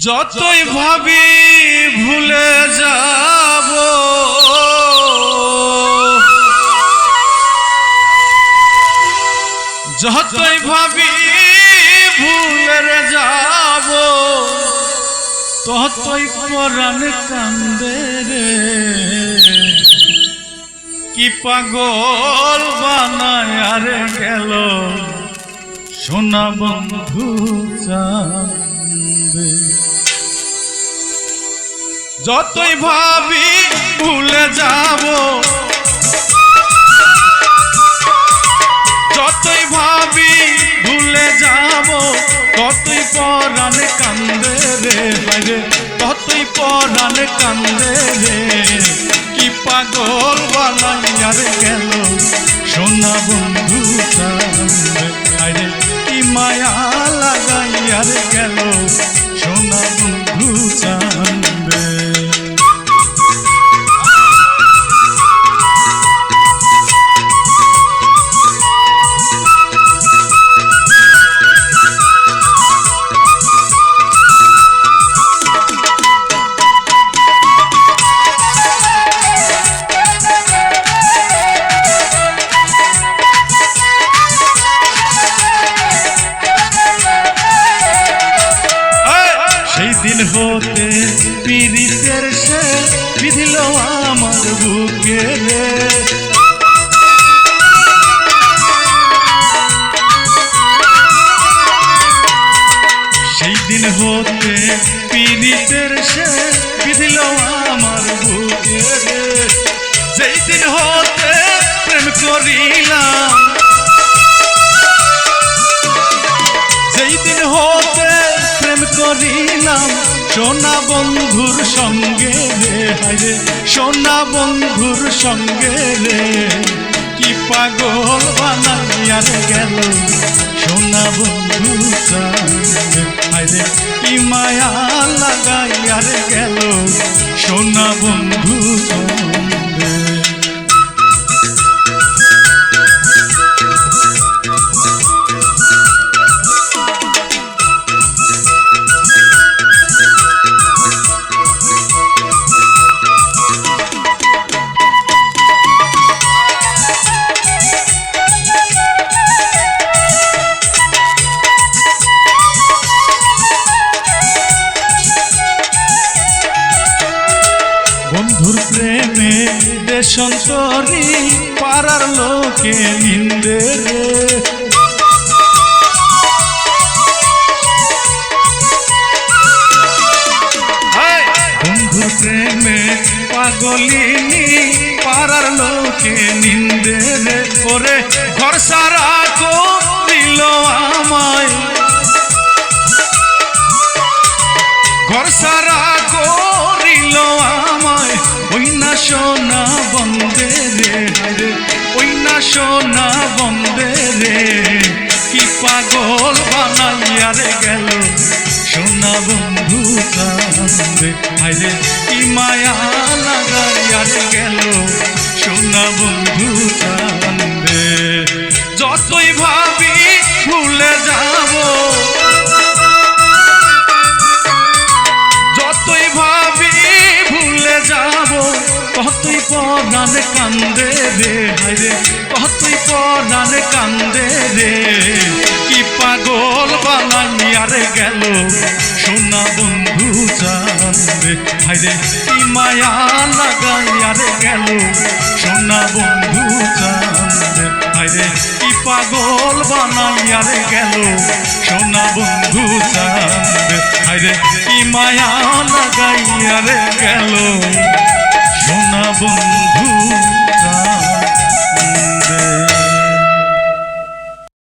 যতই ভাবি ভুলে যাব। যতই ভাবি ভুলে যাব। ততই পরাণ কান্দে রে। কি পাগল বানায় গেল। সোনা বন্ধু চান্দে। যতই ভাবি ভুলে যাব। যতই ভাবি ভুলে যাব, ততই পরাণে কান্দে রে বাইরে ততই পরাণে কান্দে রে। কি পাগল বানাইয়ার গেল সোনা বন্ধু চান্দে আরে কি মায়া লাগাইয়ার গেল সেই দিন হতে পিরিতের সে বিধিল আমার বুকে সেই দিন হতে পীড়িতের সোনা বন্ধুর সঙ্গে রে, হায় সোনা বন্ধুর সঙ্গে রে, কি পাগল বানাইয়ার গেল। সোনা বন্ধু হায়রে কি মায়া লাগাইয়ার গেল। সোনা বন্ধু প্রেমে দেশন্তরী পাড়ার লোকে নিন্দে বন্ধুর প্রেমে পাগলিনী পাড়ার লোকে নিন্দে ওরে ঘর সারা সোনা বন্দে রে। রে ওই না সোনা বন্দে রে। কি পাগল বানাইয়ার গেল। সোনা বন্ধু কান্দে। হায়রে, কি মায়া লাগাইয়ার গেল। সোনা বন্ধু কান্দে। হায়রে কতই পরাণ কান্দে রে। কি পাগল বানাইয়ার গেল, সোনা বন্ধু চান্দে। হায়রে কি মায়া লাগাইয়ার গেল, সোনা বন্ধু চান্দে। হায়রে কি পাগল বানাইয়ার গেল, সোনা বন্ধু চান্দে। হায়রে কি মায়া লাগাইয়ার গেল, সোনা বন্ধু